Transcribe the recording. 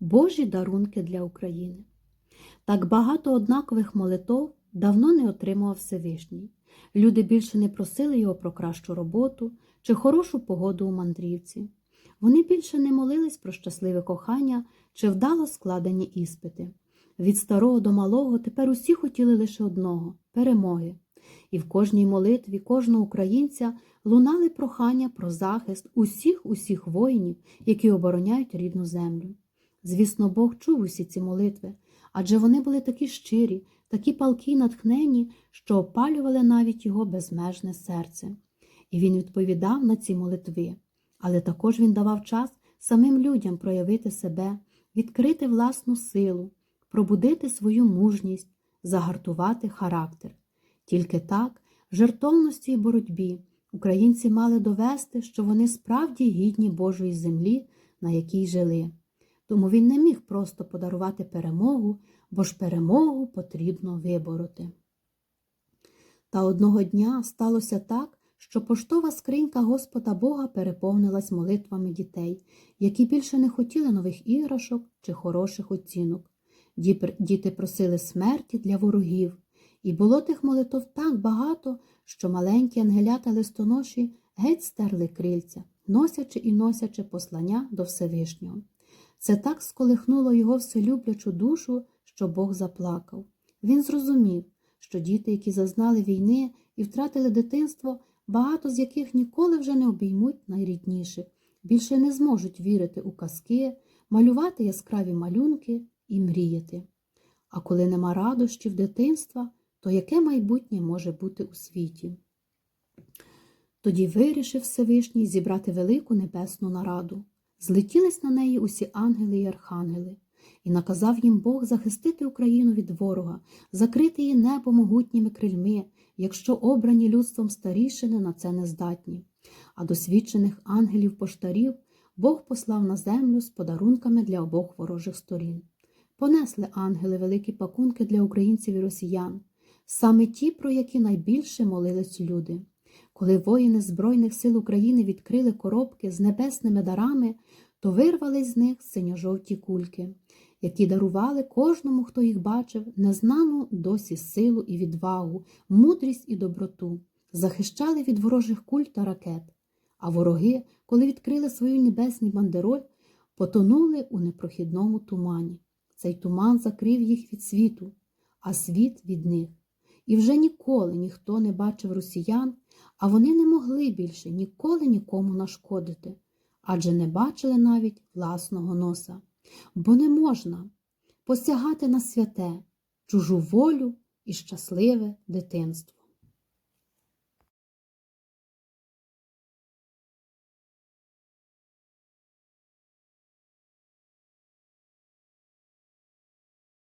Божі дарунки для України. Так багато однакових молитов давно не отримував Всевишній. Люди більше не просили його про кращу роботу чи хорошу погоду у мандрівці. Вони більше не молились про щасливе кохання чи вдало складені іспити. Від старого до малого тепер усі хотіли лише одного перемоги. І в кожній молитві кожного українця лунали прохання про захист усіх усіх воїнів, які обороняють рідну землю. Звісно, Бог чув усі ці молитви, адже вони були такі щирі, такі палкі й натхнені, що опалювали навіть його безмежне серце. І він відповідав на ці молитви, але також він давав час самим людям проявити себе, відкрити власну силу, пробудити свою мужність, загартувати характер. Тільки так, в жертовності і боротьбі українці мали довести, що вони справді гідні Божої землі, на якій жили. Тому він не міг просто подарувати перемогу, бо ж перемогу потрібно вибороти. Та одного дня сталося так, що поштова скринька Господа Бога переповнилась молитвами дітей, які більше не хотіли нових іграшок чи хороших оцінок. Діти просили смерті для ворогів, і було тих молитов так багато, що маленькі ангелята листоноші геть стерли крильця, носячи і носячи послання до Всевишнього. Це так сколихнуло його вселюблячу душу, що Бог заплакав. Він зрозумів, що діти, які зазнали війни і втратили дитинство, багато з яких ніколи вже не обіймуть найрідніших, більше не зможуть вірити у казки, малювати яскраві малюнки і мріяти. А коли нема радощів дитинства, то яке майбутнє може бути у світі? Тоді вирішив Всевишній зібрати велику небесну нараду. Злетілись на неї усі ангели й архангели, і наказав їм Бог захистити Україну від ворога, закрити її небо могутніми крильми, якщо обрані людством старішини на це не здатні. А досвідчених ангелів-поштарів Бог послав на землю з подарунками для обох ворожих сторін. Понесли ангели великі пакунки для українців і росіян, саме ті, про які найбільше молились люди. Коли воїни Збройних сил України відкрили коробки з небесними дарами, то вирвали з них синьо-жовті кульки, які дарували кожному, хто їх бачив, незнану досі силу і відвагу, мудрість і доброту, захищали від ворожих куль та ракет. А вороги, коли відкрили свою небесний бандероль, потонули у непрохідному тумані. Цей туман закрив їх від світу, а світ від них. І вже ніколи ніхто не бачив росіян, а вони не могли більше ніколи нікому нашкодити, адже не бачили навіть власного носа, бо не можна посягати на святе, чужу волю і щасливе дитинство.